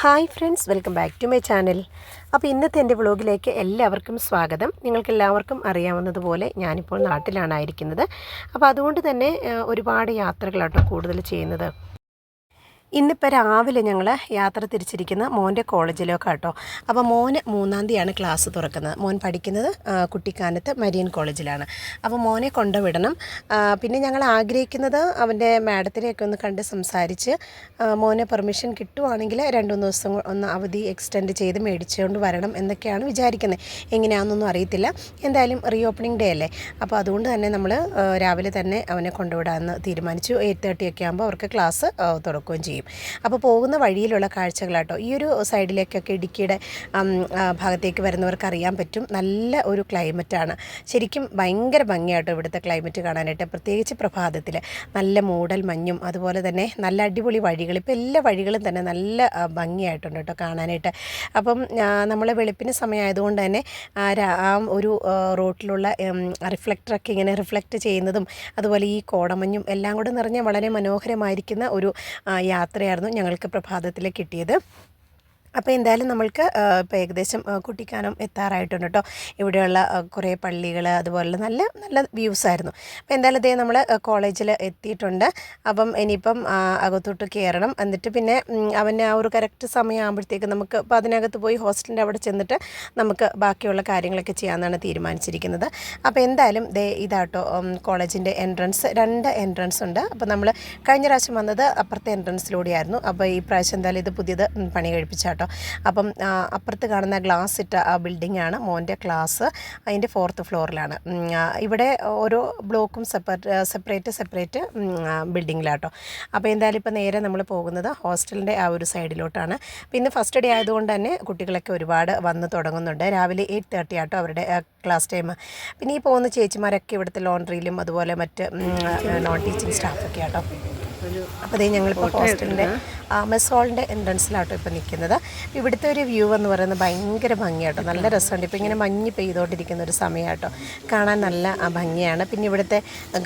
Hi friends welcome back to my channel. അപ്പോൾ ഇന്നത്തെ എന്റെ വ്ളോഗിലേക്ക് എല്ലാവർക്കും സ്വാഗതം. നിങ്ങൾക്ക് എല്ലാവർക്കും അറിയാവുന്നതുപോലെ ഞാനിപ്പോൾ നാട്ടിലാണായിരിക്കുന്നത്. അപ്പോൾ അതുകൊണ്ട് തന്നെ ഒരുപാട് യാത്രകളാട്ടോ കൂടുതൽ ചെയ്യുന്നത്. ഇന്നിപ്പോൾ രാവിലെ ഞങ്ങൾ യാത്ര തിരിച്ചിരിക്കുന്ന മോന്റെ കോളേജിലൊക്കെ കേട്ടോ അപ്പോൾ മോന് മൂന്നാം തീയതിയാണ് ക്ലാസ് തുറക്കുന്നത്. മോൻ പഠിക്കുന്നത് കുട്ടിക്കാനത്ത് മരിയൻ കോളേജിലാണ്. അപ്പോൾ മോനെ കൊണ്ടുവിടണം. പിന്നെ ഞങ്ങൾ ആഗ്രഹിക്കുന്നത് അവന്റെ മാഡത്തിനെയൊക്കെ ഒന്ന് കണ്ട് സംസാരിച്ച് മോനെ പെർമിഷൻ കിട്ടുവാണെങ്കിൽ രണ്ട് മൂന്ന് ദിവസം ഒന്ന് അവധി എക്സ്റ്റെൻഡ് ചെയ്ത് മേടിച്ചുകൊണ്ട് വരണം എന്നൊക്കെയാണ് വിചാരിക്കുന്നത് എങ്ങനെയാണെന്നൊന്നും അറിയത്തില്ല. എന്തായാലും റീ ഓപ്പണിംഗ് ഡേ അല്ലേ? അപ്പോൾ അതുകൊണ്ട് തന്നെ നമ്മൾ രാവിലെ തന്നെ അവനെ കൊണ്ടുവിടാമെന്ന് തീരുമാനിച്ചു. എയ്റ്റ് തേർട്ടി ഒക്കെ ആകുമ്പോൾ അവർക്ക് ക്ലാസ് തുടക്കുകയും ചെയ്യും. അപ്പോൾ പോകുന്ന വഴിയിലുള്ള കാഴ്ചകളാട്ടോ ഈ ഒരു സൈഡിലേക്കൊക്കെ ഇടുക്കിയുടെ ഭാഗത്തേക്ക് വരുന്നവർക്ക് അറിയാൻ പറ്റും. നല്ല ഒരു ക്ലൈമറ്റാണ്. ശരിക്കും ഭയങ്കര ഭംഗിയാട്ടോ ഇവിടുത്തെ ക്ലൈമറ്റ് കാണാനായിട്ട്. പ്രത്യേകിച്ച് പ്രഭാതത്തിൽ നല്ല മൂടൽ മഞ്ഞും അതുപോലെ തന്നെ നല്ല അടിപൊളി വഴികൾ. ഇപ്പോൾ എല്ലാ വഴികളും തന്നെ നല്ല ഭംഗിയായിട്ടുണ്ട് കേട്ടോ കാണാനായിട്ട്. അപ്പം നമ്മൾ വെളുപ്പിന് സമയമായതുകൊണ്ട് തന്നെ ആ ഒരു റോട്ടിലുള്ള റിഫ്ലക്ടറൊക്കെ ഇങ്ങനെ റിഫ്ലക്റ്റ് ചെയ്യുന്നതും അതുപോലെ ഈ കോടമഞ്ഞും എല്ലാം കൂടെ നിറഞ്ഞ വളരെ മനോഹരമായിരിക്കുന്ന ഒരു ആ, യാത്രയായിരുന്നു ഞങ്ങൾക്ക് പ്രഭാതത്തിൽ കിട്ടിയത്. അപ്പോൾ എന്തായാലും നമ്മൾക്ക് ഇപ്പോൾ ഏകദേശം കുട്ടിക്കാനം എത്താറായിട്ടുണ്ട് കേട്ടോ. ഇവിടെയുള്ള കുറേ പള്ളികൾ അതുപോലെ നല്ല നല്ല വ്യൂസ് ആയിരുന്നു. അപ്പോൾ എന്തായാലും ഇതേ നമ്മൾ കോളേജിൽ എത്തിയിട്ടുണ്ട്. അപ്പം ഇനിയിപ്പം അകത്തോട്ട് കയറണം. എന്നിട്ട് പിന്നെ അവന്റെ ആ ഒരു കറക്റ്റ് സമയമാകുമ്പോഴത്തേക്ക് നമുക്ക് അപ്പോൾ അതിനകത്ത് പോയി ഹോസ്റ്റലിന്റെ അവിടെ ചെന്നിട്ട് നമുക്ക് ബാക്കിയുള്ള കാര്യങ്ങളൊക്കെ ചെയ്യാമെന്നാണ് തീരുമാനിച്ചിരിക്കുന്നത്. അപ്പോൾ എന്തായാലും ദേ ഇതാട്ടോ കോളേജിന്റെ എൻട്രൻസ് രണ്ട് എൻട്രൻസ് ഉണ്ട്. അപ്പോൾ നമ്മൾ കഴിഞ്ഞ പ്രാവശ്യം വന്നത് അപ്പുറത്തെ എൻട്രൻസിലൂടെയായിരുന്നു അപ്പോൾ ഈ പ്രാവശ്യം എന്തായാലും ഇത് പുതിയത് പണി കഴിപ്പിച്ചാട്ടോ. അപ്പം അപ്പുറത്ത് കാണുന്ന ഗ്ലാസ് ഇട്ട ആ ബിൽഡിംഗ് ആണ് മോന്റെ ക്ലാസ് അതിന്റെ ഫോർത്ത് ഫ്ലോറിലാണ് ഇവിടെ ഓരോ ബ്ലോക്കും സെപ്പറേറ്റ് സെപ്പറേറ്റ് സെപ്പറേറ്റ് ബിൽഡിങ്ങിലാട്ടോ അപ്പോൾ എന്തായാലും ഇപ്പോൾ നേരെ നമ്മൾ പോകുന്നത് ഹോസ്റ്റലിന്റെ ആ ഒരു സൈഡിലോട്ടാണ് പിന്നെ ഫസ്റ്റ് ഡേ ആയതുകൊണ്ട് തന്നെ കുട്ടികളൊക്കെ ഒരുപാട് വന്ന് തുടങ്ങുന്നുണ്ട്. രാവിലെ എയ്റ്റ് തേർട്ടി ആട്ടോ അവരുടെ ക്ലാസ് ടൈം പിന്നെ ഈ പോകുന്ന ചേച്ചിമാരൊക്കെ ഇവിടുത്തെ ലോണ്ടറിയിലും അതുപോലെ മറ്റ് നോൺ ടീച്ചിങ് സ്റ്റാഫൊക്കെ ആട്ടോ. അപ്പോൾ ഇതേ ഞങ്ങളിപ്പോൾ ഹോസ്റ്റലിന്റെ മെസ് ഹോളിന്റെ എൻട്രൻസിലാട്ടോ ഇപ്പോൾ നിൽക്കുന്നത്. ഇവിടുത്തെ ഒരു വ്യൂ എന്ന് പറയുന്നത് ഭയങ്കര ഭംഗിയാട്ടോ. നല്ല രസമുണ്ട്. ഇപ്പോൾ ഇങ്ങനെ മഞ്ഞ് പെയ്തുകൊണ്ടിരിക്കുന്ന ഒരു സമയമാട്ടോ കാണാൻ നല്ല ഭംഗിയാണ്. പിന്നെ ഇവിടുത്തെ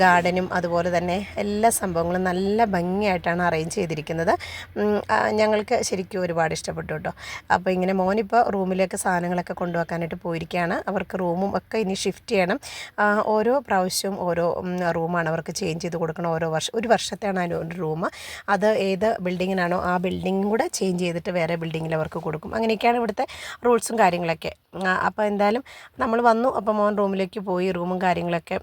ഗാർഡനും അതുപോലെ തന്നെ എല്ലാ സംഭവങ്ങളും നല്ല ഭംഗിയായിട്ടാണ് അറേഞ്ച് ചെയ്തിരിക്കുന്നത്. ഞങ്ങൾക്ക് ശരിക്കും ഒരുപാട് ഇഷ്ടപ്പെട്ടു കേട്ടോ. അപ്പോൾ ഇങ്ങനെ മോനിപ്പോൾ റൂമിലേക്ക് സാധനങ്ങളൊക്കെ കൊണ്ടുവെക്കാനായിട്ട് പോയിരിക്കുകയാണ്. അവർക്ക് റൂമും ഒക്കെ ഇനി ഷിഫ്റ്റ് ചെയ്യണം. ഓരോ പ്രാവശ്യവും ഓരോ റൂമാണ് അവർക്ക് ചേഞ്ച് ചെയ്ത് കൊടുക്കണം. ഓരോ വർഷം ഒരു വർഷത്തെയാണ് അതിന് ഒരു റൂം അത് ഏത് ബിൽഡിങ്ങിനാണോ ആ ബിൽഡിംഗ് കൂടെ ചേഞ്ച് ചെയ്തിട്ട് വേറെ ബിൽഡിങ്ങിൽ അവർക്ക് കൊടുക്കും. അങ്ങനെയൊക്കെയാണ് ഇവിടുത്തെ റൂൾസും കാര്യങ്ങളൊക്കെ. അപ്പോൾ എന്തായാലും നമ്മൾ വന്നു. അപ്പോൾ മോൻ റൂമിലേക്ക് പോയി റൂമും കാര്യങ്ങളൊക്കെ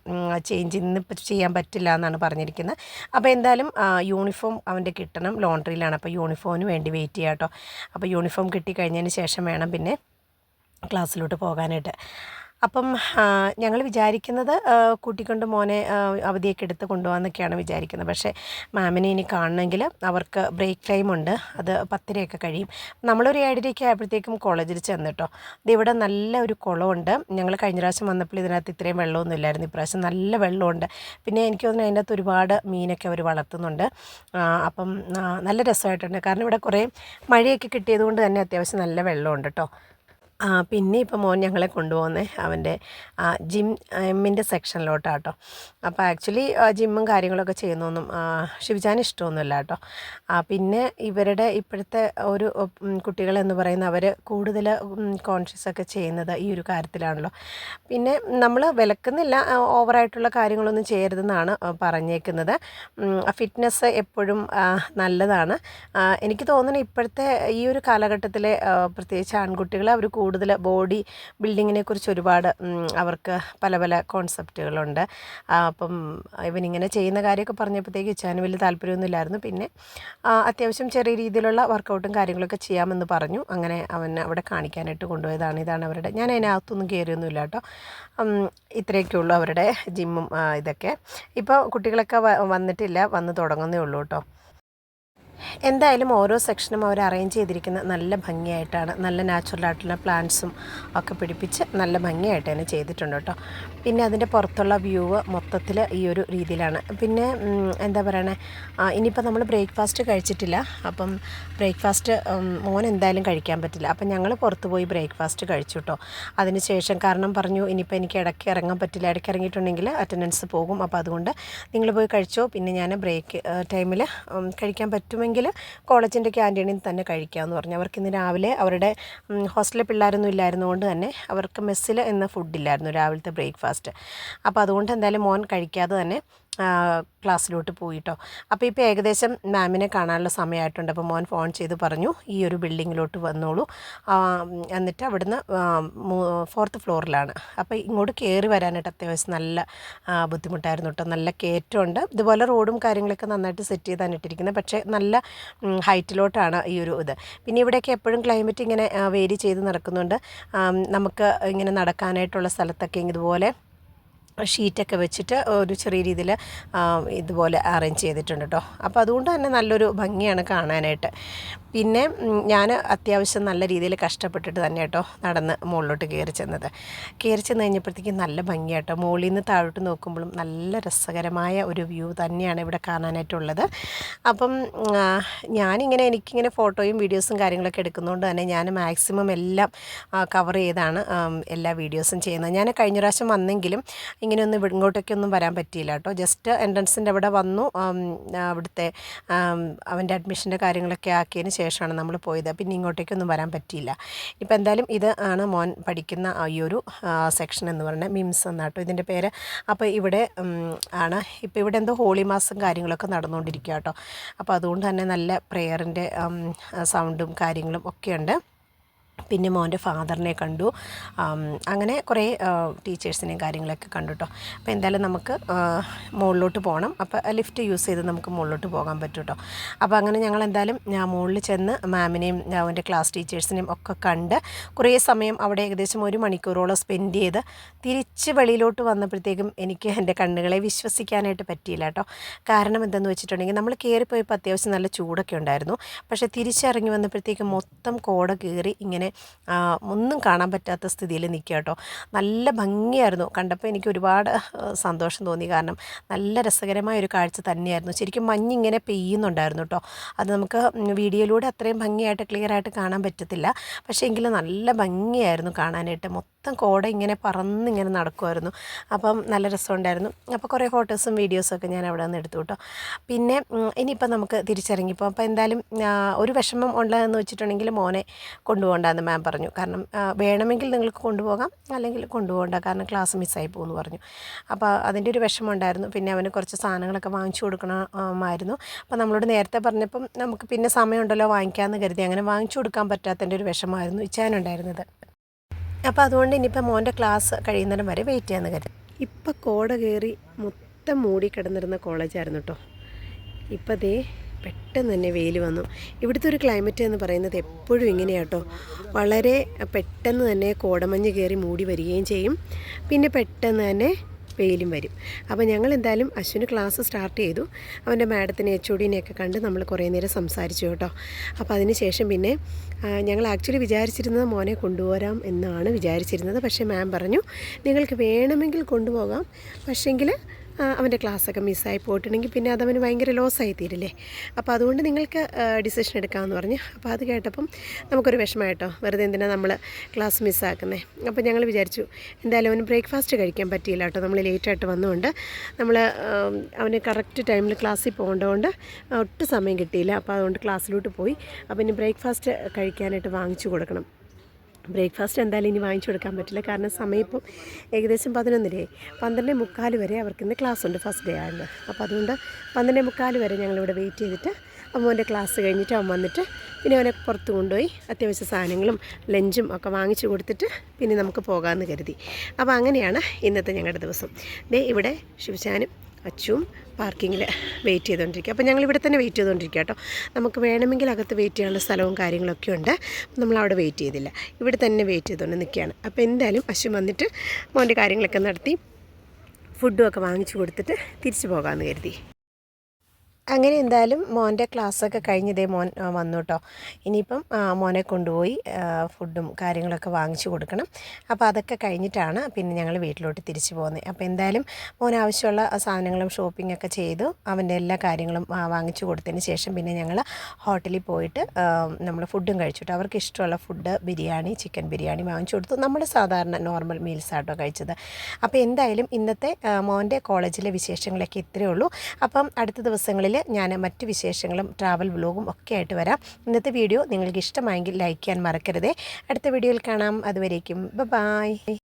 ചേഞ്ച് ഇന്നിപ്പോൾ ചെയ്യാൻ പറ്റില്ല എന്നാണ് പറഞ്ഞിരിക്കുന്നത് അപ്പോൾ എന്തായാലും യൂണിഫോം അവന്റെ കിട്ടണം. ലോണ്ടറിയിലാണ്. അപ്പോൾ യൂണിഫോമിന് വേണ്ടി വെയിറ്റ് ചെയ്യാം കേട്ടോ അപ്പോൾ യൂണിഫോം കിട്ടിക്കഴിഞ്ഞതിന് ശേഷം വേണം പിന്നെ ക്ലാസ്സിലോട്ട് പോകാനായിട്ട്. അപ്പം ഞങ്ങൾ വിചാരിക്കുന്നത് കൂട്ടിക്കൊണ്ട് മോനെ അവധിയൊക്കെ എടുത്ത് കൊണ്ടുപോകാമെന്നൊക്കെയാണ് വിചാരിക്കുന്നത്. പക്ഷേ മാമിനെ ഇനി കാണണമെങ്കിൽ അവർക്ക് ബ്രേക്ക് ടൈം ഉണ്ട് അത് പത്തരയൊക്കെ കഴിയും. നമ്മളൊരു ഏഴരയ്ക്ക് ആയപ്പോഴത്തേക്കും കോളേജിൽ ചെന്നിട്ടോ ഇത് ഇവിടെ നല്ല ഒരു കുളമുണ്ട്. ഞങ്ങൾ കഴിഞ്ഞ പ്രാവശ്യം വന്നപ്പോൾ ഇതിനകത്ത് ഇത്രയും വെള്ളമൊന്നും ഇല്ലായിരുന്നു. ഇപ്രാവശ്യം നല്ല വെള്ളമുണ്ട്. പിന്നെ എനിക്ക് തോന്നുന്നു അതിന്റെ അകത്ത് ഒരുപാട് മീനൊക്കെ അവർ വളർത്തുന്നുണ്ട്. അപ്പം നല്ല രസമായിട്ടുണ്ട്. കാരണം ഇവിടെ കുറേ മഴയൊക്കെ കിട്ടിയത് കൊണ്ട് തന്നെ അത്യാവശ്യം നല്ല വെള്ളമുണ്ട് കേട്ടോ പിന്നെ ഇപ്പം മോൻ ഞങ്ങളെ കൊണ്ടുപോകുന്നത് അവന്റെ ജിം എമ്മിന്റെ സെക്ഷനിലോട്ടാട്ടോ അപ്പോൾ ആക്ച്വലി ജിമ്മും കാര്യങ്ങളൊക്കെ ചെയ്യുന്നൊന്നും ഷിബിജാൻ ഇഷ്ടമൊന്നുമില്ല കേട്ടോ. പിന്നെ ഇവരുടെ ഇപ്പോഴത്തെ ഒരു കുട്ടികളെന്ന് പറയുന്ന അവർ കൂടുതൽ കോൺഷ്യസ് ഒക്കെ ചെയ്യുന്നത് ഈ ഒരു കാര്യത്തിലാണല്ലോ. പിന്നെ നമ്മൾ വിലക്കുന്നില്ല ഓവറായിട്ടുള്ള കാര്യങ്ങളൊന്നും ചെയ്യരുതെന്നാണ് പറഞ്ഞേക്കുന്നത്. ഫിറ്റ്നസ് എപ്പോഴും നല്ലതാണ്. എനിക്ക് തോന്നുന്നു ഇപ്പോഴത്തെ ഈ ഒരു കാലഘട്ടത്തിലെ പ്രത്യേകിച്ച് ആൺകുട്ടികളെ അവർ കൂടുതൽ ബോഡി ബിൽഡിങ്ങിനെ കുറിച്ച് ഒരുപാട് അവർക്ക് പല പല കോൺസെപ്റ്റുകളുണ്ട്. അപ്പം ഇവനിങ്ങനെ ചെയ്യുന്ന കാര്യമൊക്കെ പറഞ്ഞപ്പോഴത്തേക്ക് ഇച്ചാന് വലിയ താല്പര്യമൊന്നുമില്ലായിരുന്നു. പിന്നെ അത്യാവശ്യം ചെറിയ രീതിയിലുള്ള വർക്കൗട്ടും കാര്യങ്ങളൊക്കെ ചെയ്യാമെന്ന് പറഞ്ഞു. അങ്ങനെ അവൻ അവിടെ കാണിക്കാനായിട്ട് കൊണ്ടുപോയതാണ്. ഇതാണ് അവരുടെ ഞാൻ അതിനകത്തൊന്നും കയറിയൊന്നുമില്ല കേട്ടോ. ഇത്രയൊക്കെ ഉള്ളൂ അവരുടെ ജിമ്മും ഇതൊക്കെ. ഇപ്പോൾ കുട്ടികളൊക്കെ വന്നിട്ടില്ല. വന്ന് തുടങ്ങുന്നേ ഉള്ളൂ കേട്ടോ. എന്തായാലും ഓരോ സെക്ഷനും അവർ അറേഞ്ച് ചെയ്തിരിക്കുന്നത് നല്ല ഭംഗിയായിട്ടാണ് നല്ല നാച്ചുറൽ ആയിട്ടുള്ള പ്ലാന്റ്സും ഒക്കെ പിടിപ്പിച്ച് നല്ല ഭംഗിയായിട്ട് തന്നെ ചെയ്തിട്ടുണ്ട് കേട്ടോ. പിന്നെ അതിന്റെ പുറത്തുള്ള വ്യൂ മൊത്തത്തിൽ ഈ ഒരു രീതിയിലാണ്. പിന്നെ എന്താ പറയണേ ഇനിയിപ്പോൾ നമ്മൾ ബ്രേക്ക്ഫാസ്റ്റ് കഴിച്ചിട്ടില്ല. അപ്പം ബ്രേക്ക്ഫാസ്റ്റ് മോൻ എന്തായാലും കഴിക്കാൻ പറ്റില്ല. അപ്പം ഞങ്ങൾ പുറത്ത് പോയി ബ്രേക്ക്ഫാസ്റ്റ് കഴിച്ചു കേട്ടോ. അതിന് ശേഷം കാരണം പറഞ്ഞു ഇനിയിപ്പോൾ എനിക്ക് ഇടയ്ക്ക് ഇറങ്ങാൻ പറ്റില്ല. ഇടയ്ക്ക് ഇറങ്ങിയിട്ടുണ്ടെങ്കിൽ അറ്റൻഡൻസ് പോകും. അപ്പോൾ അതുകൊണ്ട് നിങ്ങൾ പോയി കഴിച്ചോ. പിന്നെ ഞാൻ ബ്രേക്ക് ടൈമിൽ കഴിക്കാൻ പറ്റുമെങ്കിൽ വേണമെങ്കിൽ കോളേജിന്റെ ക്യാന്റീനിൽ തന്നെ കഴിക്കാമെന്ന് പറഞ്ഞു. അവർക്ക് ഇന്ന് രാവിലെ അവരുടെ ഹോസ്റ്റലിലെ പിള്ളേരൊന്നും ഇല്ലായിരുന്നുകൊണ്ട് തന്നെ അവർക്ക് മെസ്സിൽ എന്ന ഫുഡില്ലായിരുന്നു രാവിലത്തെ ബ്രേക്ക്ഫാസ്റ്റ് അപ്പോൾ അതുകൊണ്ട് എന്തായാലും മോൻ കഴിക്കാതെ തന്നെ ക്ലാസ്സിലോട്ട് പോയിട്ടോ. അപ്പോൾ ഇപ്പോൾ ഏകദേശം മാമിനെ കാണാനുള്ള സമയമായിട്ടുണ്ട് അപ്പോൾ മോൻ ഫോൺ ചെയ്ത് പറഞ്ഞു ഈ ഒരു ബിൽഡിങ്ങിലോട്ട് വന്നോളൂ. എന്നിട്ട് അവിടുന്ന് ഫോർത്ത് ഫ്ലോറിലാണ്. അപ്പോൾ ഇങ്ങോട്ട് കയറി വരാനായിട്ട് അത്യാവശ്യം നല്ല ബുദ്ധിമുട്ടായിരുന്നു കേട്ടോ നല്ല കയറ്റമുണ്ട്. ഇതുപോലെ റോഡും കാര്യങ്ങളൊക്കെ നന്നായിട്ട് സെറ്റ് ചെയ്താണ് ഇട്ടിരിക്കുന്നത്. പക്ഷേ നല്ല ഹൈറ്റിലോട്ടാണ് ഈ ഒരു ഇത്. പിന്നെ ഇവിടെയൊക്കെ എപ്പോഴും ക്ലൈമറ്റ് ഇങ്ങനെ വേരി ചെയ്ത് നടക്കുന്നുണ്ട്. നമുക്ക് ഇങ്ങനെ നടക്കാനായിട്ടുള്ള സ്ഥലത്തൊക്കെ ഇതുപോലെ ഷീറ്റൊക്കെ വെച്ചിട്ട് ഒരു ചെറിയ രീതിയിൽ ഇതുപോലെ അറേഞ്ച് ചെയ്തിട്ടുണ്ട് കേട്ടോ അപ്പോൾ അതുകൊണ്ട് തന്നെ നല്ലൊരു ഭംഗിയാണ് കാണാനായിട്ട്. പിന്നെ ഞാൻ അത്യാവശ്യം നല്ല രീതിയിൽ കഷ്ടപ്പെട്ടിട്ട് തന്നെ കേട്ടോ നടന്ന് മുകളിലോട്ട് കയറി ചെന്നത്. കയറി ചെന്ന് കഴിഞ്ഞപ്പോഴത്തേക്കും നല്ല ഭംഗിയാട്ടോ മുകളിൽ നിന്ന് താഴോട്ട് നോക്കുമ്പോഴും നല്ല രസകരമായ ഒരു വ്യൂ തന്നെയാണ് ഇവിടെ കാണാനായിട്ടുള്ളത്. അപ്പം ഞാനിങ്ങനെ എനിക്കിങ്ങനെ ഫോട്ടോയും വീഡിയോസും കാര്യങ്ങളൊക്കെ എടുക്കുന്നതുകൊണ്ട് തന്നെ ഞാൻ മാക്സിമം എല്ലാം കവർ ചെയ്താണ് എല്ലാ വീഡിയോസും ചെയ്യുന്നത്. ഞാൻ കഴിഞ്ഞ പ്രാവശ്യം വന്നെങ്കിലും ഇങ്ങനെയൊന്നും ഇങ്ങോട്ടേക്കൊന്നും വരാൻ പറ്റിയില്ല കേട്ടോ. ജസ്റ്റ് എൻട്രൻസിന്റെ അവിടെ വന്നു. അവിടുത്തെ അവന്റെ അഡ്മിഷന്റെ കാര്യങ്ങളൊക്കെ ആക്കിയതിന് ശേഷമാണ് നമ്മൾ പോയത്. പിന്നെ ഇങ്ങോട്ടേക്കൊന്നും വരാൻ പറ്റിയില്ല. ഇപ്പം എന്തായാലും ഇത് ആണ് മോൻ പഠിക്കുന്ന ഈ ഒരു സെക്ഷൻ എന്ന് പറയുന്നത് മിംസ് എന്നാട്ടോ ഇതിന്റെ പേര്. അപ്പോൾ ഇവിടെ ആണ്. ഇപ്പോൾ ഇവിടെ എന്തോ ഹോളി മാസം കാര്യങ്ങളൊക്കെ നടന്നുകൊണ്ടിരിക്കുക കേട്ടോ. അപ്പോൾ അതുകൊണ്ട് തന്നെ നല്ല പ്രെയറിന്റെ സൗണ്ടും കാര്യങ്ങളും ഒക്കെയുണ്ട്. പിന്നെ മോന്റെ ഫാദറിനെ കണ്ടു. അങ്ങനെ കുറേ ടീച്ചേഴ്സിനെയും കാര്യങ്ങളൊക്കെ കണ്ടു കേട്ടോ അപ്പോൾ എന്തായാലും നമുക്ക് മുകളിലോട്ട് പോകണം അപ്പോൾ ലിഫ്റ്റ് യൂസ് ചെയ്ത് നമുക്ക് മുകളിലോട്ട് പോകാൻ പറ്റും കേട്ടോ അപ്പോൾ അങ്ങനെ ഞങ്ങൾ എന്തായാലും ഞാൻ മുകളിൽ ചെന്ന് മാമിനെയും അവന്റെ ക്ലാസ് ടീച്ചേഴ്സിനെയും ഒക്കെ കണ്ട് കുറേ സമയം അവിടെ ഏകദേശം ഒരു മണിക്കൂറോളം സ്പെൻഡ് ചെയ്ത് തിരിച്ച് വെളിയിലോട്ട് വന്നപ്പോഴത്തേക്കും എനിക്ക് എന്റെ കണ്ണുകളെ വിശ്വസിക്കാനായിട്ട് പറ്റിയില്ല കേട്ടോ കാരണം എന്തെന്ന് വെച്ചിട്ടുണ്ടെങ്കിൽ നമ്മൾ കയറിപ്പോയപ്പോൾ അത്യാവശ്യം നല്ല ചൂടൊക്കെ ഉണ്ടായിരുന്നു. പക്ഷേ തിരിച്ചിറങ്ങി വന്നപ്പോഴത്തേക്കും മൊത്തം കോട കയറി ഇങ്ങനെ ഒന്നും കാണാൻ പറ്റാത്ത സ്ഥിതിയിൽ നിൽക്കുക കേട്ടോ. നല്ല ഭംഗിയായിരുന്നു. കണ്ടപ്പോൾ എനിക്ക് ഒരുപാട് സന്തോഷം തോന്നി. കാരണം നല്ല രസകരമായ ഒരു കാഴ്ച തന്നെയായിരുന്നു. ശരിക്കും മഞ്ഞിങ്ങനെ പെയ്യുന്നുണ്ടായിരുന്നു കേട്ടോ. അത് നമുക്ക് വീഡിയോയിലൂടെ അത്രയും ഭംഗിയായിട്ട് ക്ലിയറായിട്ട് കാണാൻ പറ്റത്തില്ല. പക്ഷേ എങ്കിലും നല്ല ഭംഗിയായിരുന്നു കാണാനായിട്ട്. മൊത്തം കോട ഇങ്ങനെ പറന്നിങ്ങനെ നടക്കുമായിരുന്നു അപ്പം നല്ല രസമുണ്ടായിരുന്നു. അപ്പോൾ കുറേ ഫോട്ടോസും വീഡിയോസും ഒക്കെ ഞാൻ അവിടെ നിന്ന് എടുത്തു കേട്ടോ പിന്നെ ഇനിയിപ്പോൾ നമുക്ക് തിരിച്ചിറങ്ങിപ്പോൾ അപ്പോൾ എന്തായാലും ഒരു വിഷമം ഉള്ളതെന്ന് വെച്ചിട്ടുണ്ടെങ്കിൽ മോനെ കൊണ്ടുപോകണ്ടെന്ന് മാം പറഞ്ഞു. കാരണം വേണമെങ്കിൽ നിങ്ങൾക്ക് കൊണ്ടുപോകാം അല്ലെങ്കിൽ കൊണ്ടുപോകണ്ട. കാരണം ക്ലാസ് മിസ്സായി പോകുമെന്ന് പറഞ്ഞു. അപ്പോൾ അതിന്റെ ഒരു വിഷമം ഉണ്ടായിരുന്നു. പിന്നെ അവന് കുറച്ച് സാധനങ്ങളൊക്കെ വാങ്ങിച്ചു കൊടുക്കണമായിരുന്നു. അപ്പോൾ നമ്മളോട് നേരത്തെ പറഞ്ഞപ്പം നമുക്ക് പിന്നെ സമയമുണ്ടല്ലോ വാങ്ങിക്കാമെന്ന് കരുതി. അങ്ങനെ വാങ്ങിച്ചു കൊടുക്കാൻ പറ്റാത്തതിന്റെ ഒരു വിഷമമായിരുന്നു ഇച്ചാനുണ്ടായിരുന്നത്. അപ്പോൾ അതുകൊണ്ട് ഇനിയിപ്പോൾ മോന്റെ ക്ലാസ് കഴിയുന്നതിന് വരെ വെയിറ്റ് ചെയ്യാമെന്ന് കരുതി. ഇപ്പം കോട കയറി മൊത്തം മൂടി കിടന്നിരുന്ന കോളേജായിരുന്നു കേട്ടോ ഇപ്പം അതേ പെട്ടെന്ന് തന്നെ വെയിൽ വന്നു. ഇവിടുത്തെ ഒരു ക്ലൈമറ്റ് എന്ന് പറയുന്നത് എപ്പോഴും ഇങ്ങനെയാട്ടോ വളരെ പെട്ടെന്ന് തന്നെ കോടമഞ്ഞ് കയറി മൂടി വരികയും ചെയ്യും. പിന്നെ പെട്ടെന്ന് തന്നെ വെയിലും വരും. അപ്പോൾ ഞങ്ങൾ എന്തായാലും അശ്വിന് ക്ലാസ് സ്റ്റാർട്ട് ചെയ്തു. അവന്റെ മാഡത്തിനെ എച്ച് ഒടിനെയൊക്കെ കണ്ട് നമ്മൾ കുറേ നേരം സംസാരിച്ചു കേട്ടോ. അപ്പോൾ അതിന് ശേഷം പിന്നെ ഞങ്ങൾ ആക്ച്വലി വിചാരിച്ചിരുന്നത് മോനെ കൊണ്ടുപോരാം എന്നാണ് വിചാരിച്ചിരുന്നത്. പക്ഷേ മാം പറഞ്ഞു നിങ്ങൾക്ക് വേണമെങ്കിൽ കൊണ്ടുപോകാം. പക്ഷേങ്കിൽ അവന്റെ ക്ലാസ്സൊക്കെ മിസ്സായി പോയിട്ടുണ്ടെങ്കിൽ പിന്നെ അതവന് ഭയങ്കര ലോസായി തീരില്ലേ? അപ്പോൾ അതുകൊണ്ട് നിങ്ങൾക്ക് ഡിസിഷൻ എടുക്കാമെന്ന് പറഞ്ഞ്. അപ്പോൾ അത് കേട്ടപ്പം നമുക്കൊരു വിഷമമായിട്ടോ വെറുതെ എന്തിനാണ് നമ്മൾ ക്ലാസ് മിസ്സാക്കുന്നത് അപ്പോൾ ഞങ്ങൾ വിചാരിച്ചു എന്തായാലും അവന് ബ്രേക്ക്ഫാസ്റ്റ് കഴിക്കാൻ പറ്റിയില്ല കേട്ടോ. നമ്മൾ ലേറ്റായിട്ട് വന്നുകൊണ്ട് നമ്മൾ അവന് കറക്റ്റ് ടൈമിൽ ക്ലാസ്സിൽ പോകേണ്ടതുകൊണ്ട് ഒട്ടും സമയം കിട്ടിയില്ല. അപ്പോൾ അതുകൊണ്ട് ക്ലാസ്സിലോട്ട് പോയി. അപ്പോൾ ഇനി ബ്രേക്ക്ഫാസ്റ്റ് കഴിക്കാനായിട്ട് വാങ്ങിച്ചു കൊടുക്കണം. ബ്രേക്ക്ഫാസ്റ്റ് എന്തായാലും ഇനി വാങ്ങിച്ചു കൊടുക്കാൻ പറ്റില്ല. കാരണം സമയം ഇപ്പം ഏകദേശം പതിനൊന്നരയായി പന്ത്രണ്ട് മുക്കാൽ വരെ അവർക്ക് ഇന്ന് ക്ലാസ് ഉണ്ട് ഫസ്റ്റ് ഡേ ആയിരുന്നു അപ്പോൾ അതുകൊണ്ട് പന്ത്രണ്ട് മുക്കാൽ വരെ ഞങ്ങളിവിടെ വെയിറ്റ് ചെയ്തിട്ട് അമ്മോന്റെ ക്ലാസ് കഴിഞ്ഞിട്ട് അവൻ വന്നിട്ട് പിന്നെ അവനെ പുറത്ത് കൊണ്ടുപോയി അത്യാവശ്യ സാധനങ്ങളും ലഞ്ചും ഒക്കെ വാങ്ങിച്ചു കൊടുത്തിട്ട് പിന്നെ നമുക്ക് പോകാമെന്ന് കരുതി. അപ്പോൾ അങ്ങനെയാണ് ഇന്നത്തെ ഞങ്ങളുടെ ദിവസം. ദേ ഇവിടെ ശിവശാനും അച്ചുവും പാർക്കിങ്ങിൽ വെയിറ്റ് ചെയ്തുകൊണ്ടിരിക്കുക അപ്പോൾ ഞങ്ങൾ ഇവിടെ തന്നെ വെയിറ്റ് ചെയ്തുകൊണ്ടിരിക്കുക കേട്ടോ. നമുക്ക് വേണമെങ്കിൽ അകത്ത് വെയിറ്റ് ചെയ്യാനുള്ള സ്ഥലവും കാര്യങ്ങളൊക്കെ ഉണ്ട്. നമ്മൾ അവിടെ വെയിറ്റ് ചെയ്തില്ല. ഇവിടെ തന്നെ വെയിറ്റ് ചെയ്തുകൊണ്ട് നിൽക്കുകയാണ്. അപ്പോൾ എന്തായാലും അശു വന്നിട്ട് മോന്റെ കാര്യങ്ങളൊക്കെ നടത്തി ഫുഡും ഒക്കെ വാങ്ങിച്ചു കൊടുത്തിട്ട് തിരിച്ചു പോകാമെന്ന് കരുതി. അങ്ങനെ എന്തായാലും മോന്റെ ക്ലാസ്സൊക്കെ കഴിഞ്ഞതേ മോൻ വന്നു കേട്ടോ ഇനിയിപ്പം മോനെ കൊണ്ടുപോയി ഫുഡും കാര്യങ്ങളൊക്കെ വാങ്ങിച്ചു കൊടുക്കണം. അപ്പോൾ അതൊക്കെ കഴിഞ്ഞിട്ടാണ് പിന്നെ ഞങ്ങൾ വീട്ടിലോട്ട് തിരിച്ചു പോകുന്നത്. അപ്പോൾ എന്തായാലും മോൻ ആവശ്യമുള്ള സാധനങ്ങളും ഷോപ്പിംഗ് ഒക്കെ ചെയ്തു. അവന്റെ എല്ലാ കാര്യങ്ങളും വാങ്ങിച്ചു കൊടുത്തതിന് ശേഷം പിന്നെ ഞങ്ങൾ ഹോട്ടലിൽ പോയിട്ട് നമ്മൾ ഫുഡും കഴിച്ചു കേട്ടോ അവർക്ക് ഇഷ്ടമുള്ള ഫുഡ് ബിരിയാണി ചിക്കൻ ബിരിയാണി വാങ്ങിച്ചു കൊടുത്തു. നമ്മൾ സാധാരണ നോർമൽ മീൽസ് ആട്ടോ കഴിച്ചത്. അപ്പോൾ എന്തായാലും ഇന്നത്തെ മോന്റെ കോളേജിലെ വിശേഷങ്ങളൊക്കെ ഇത്രയേ ഉള്ളൂ. അപ്പം അടുത്ത ദിവസങ്ങളിൽ ഞാൻ മറ്റ് വിശേഷങ്ങളും ട്രാവൽ വ്ലോഗും ഒക്കെ ആയിട്ട് വരാം. ഇന്നത്തെ വീഡിയോ നിങ്ങൾക്ക് ഇഷ്ടമായെങ്കിൽ ലൈക്ക് ചെയ്യാൻ മറക്കരുതേ. അടുത്ത വീഡിയോയിൽ കാണാം. അതുവരേക്കും. ബ ബായ്